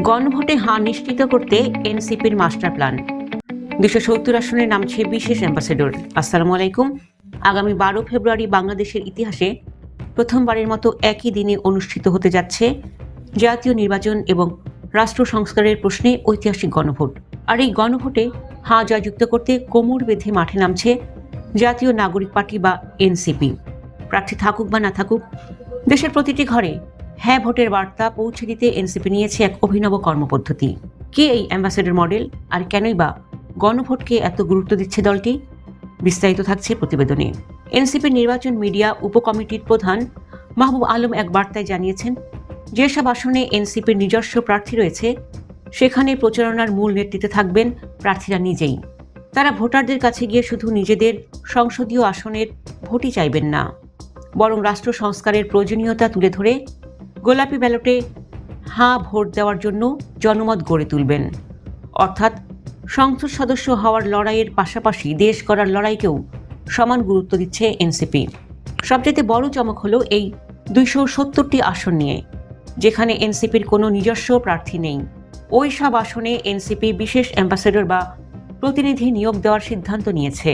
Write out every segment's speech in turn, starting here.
গণভোটে হাঁ নিশ্চিত করতে এনসিপির মাস্টার প্ল্যান। দুশো সত্তর আসনে নামছে বিশেষ অ্যাম্বাসেডর। আসসালামু আলাইকুম। আগামী বারো ফেব্রুয়ারি বাংলাদেশের ইতিহাসে প্রথমবারের মতো একই দিনে অনুষ্ঠিত হতে যাচ্ছে জাতীয় নির্বাচন এবং রাষ্ট্র সংস্কারের প্রশ্নে ঐতিহাসিক গণভোট। আর এই গণভোটে হাঁ জয়যুক্ত করতে কোমর বেঁধে মাঠে নামছে জাতীয় নাগরিক পার্টি বা এনসিপি। প্রার্থী থাকুক বা না থাকুক, দেশের প্রতিটি ঘরে হ্যাঁ ভোটের বার্তা পৌঁছে দিতে এনসিপি নিয়েছে এক অভিনব কর্মপদ্ধতি। কে এই অ্যাম্বাসেডর মডেল আর কেনই বা গণভোটকে এত গুরুত্ব দিচ্ছে দলটি? বিস্তারিত থাকছে প্রতিবেদনে। এনসিপির নির্বাচন মিডিয়া উপকমিটির প্রধান মাহবুব আলম এক বার্তায় জানিয়েছেন, যেসব আসনে এনসিপির নিজস্ব প্রার্থী রয়েছে, সেখানে প্রচারণার মূল নেতৃত্বে থাকবেন প্রার্থীরা নিজেই। তারা ভোটারদের কাছে গিয়ে শুধু নিজেদের সংসদীয় আসনের ভোটই চাইবেন না, বরং রাষ্ট্র সংস্কারের প্রয়োজনীয়তা তুলে ধরে গোলাপি ব্যালটে হাঁ ভোট দেওয়ার জন্য জনমত গড়ে তুলবেন। অর্থাৎ সংসদ সদস্য হওয়ার লড়াইয়ের পাশাপাশি দেশ করার লড়াইকেও সমান গুরুত্ব দিচ্ছে এনসিপি। সবচেয়ে বড় চমক হলো এই দুইশো সত্তরটি আসন নিয়ে, যেখানে এনসিপির কোনো নিজস্ব প্রার্থী নেই। ওই সব আসনে এনসিপি বিশেষ অ্যাম্বাসেডর বা প্রতিনিধি নিয়োগ দেওয়ার সিদ্ধান্ত নিয়েছে।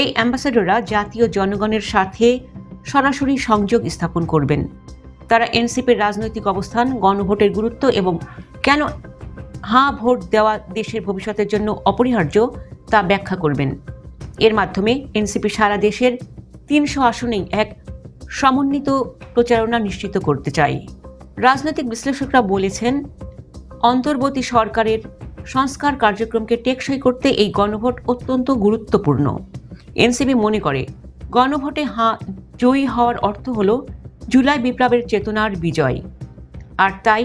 এই অ্যাম্বাসেডররা জাতীয় জনগণের সাথে সরাসরি সংযোগ স্থাপন করবেন। তারা এনসিপির রাজনৈতিক অবস্থান, গণভোটের গুরুত্ব এবং কেন হাঁ ভোট দেওয়া দেশের ভবিষ্যতের জন্য অপরিহার্য তা ব্যাখ্যা করবেন। এর মাধ্যমে এনসিপি সারা দেশের তিনশো আসনেই এক সমন্বিত প্রচারণা নিশ্চিত করতে চাই রাজনৈতিক বিশ্লেষকরা বলেছেন, অন্তর্বর্তী সরকারের সংস্কার কার্যক্রমকে টেকসই করতে এই গণভোট অত্যন্ত গুরুত্বপূর্ণ। এনসিপি মনে করে, গণভোটে হাঁ জয়ী হওয়ার অর্থ হল জুলাই বিপ্লবের চেতনার বিজয়। আর তাই,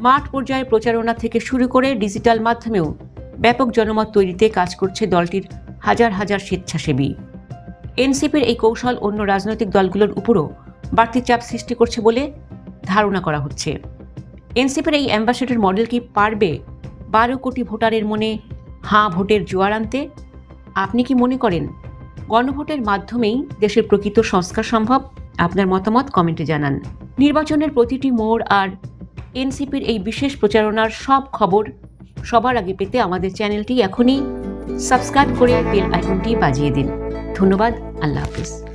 মাঠ পর্যায়ে প্রচারণা থেকে শুরু করে ডিজিটাল মাধ্যমেও ব্যাপক জনমত তৈরিতে কাজ করছে দলটির হাজার হাজার স্বেচ্ছাসেবী। এনসিপির এই কৌশল অন্য রাজনৈতিক দলগুলোর উপরও বাড়তি চাপ সৃষ্টি করছে বলে ধারণা করা হচ্ছে। এনসিপির এই অ্যাম্বাসেডর মডেল কি পারবে বারো কোটি ভোটারের মনে হাঁ ভোটের জোয়ার আনতে? আপনি কি মনে করেন গণভোটের মাধ্যমেই দেশের প্রকৃত সংস্কার সম্ভব? আপনার মতামত কমেন্টে জানান। নির্বাচনের প্রতিটি মোড় আর এনসিপির এই বিশেষ প্রচারণার সব খবর সবার আগে পেতে আমাদের চ্যানেলটি এখনই সাবস্ক্রাইব করে বেল আইকনটি বাজিয়ে দিন। ধন্যবাদ, আল্লাহ হাফিজ।